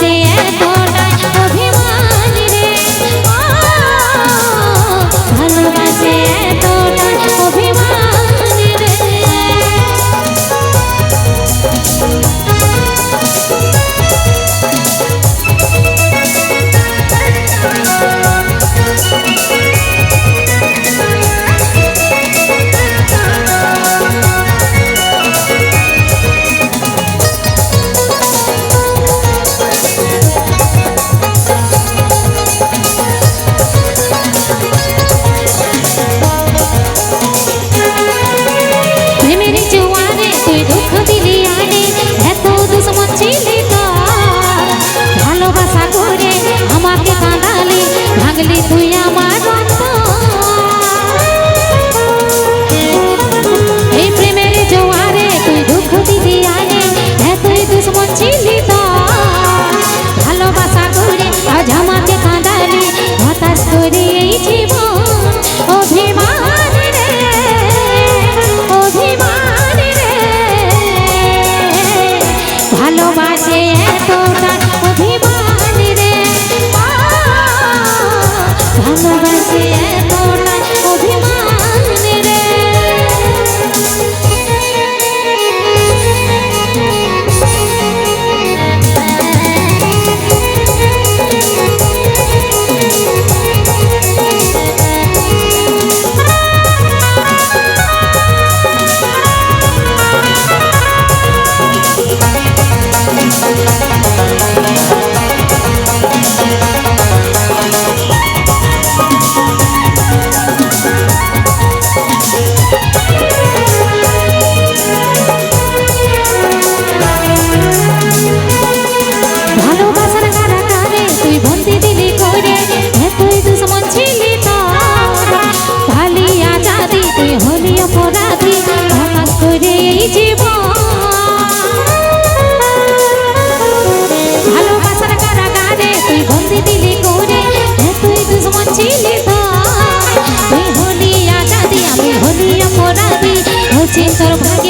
সে এতটাই অভিমান লাগলি তুই আমার ভালোবাসি এতটাই অভিমান অপরাধী হচ্ছে সর্বাগে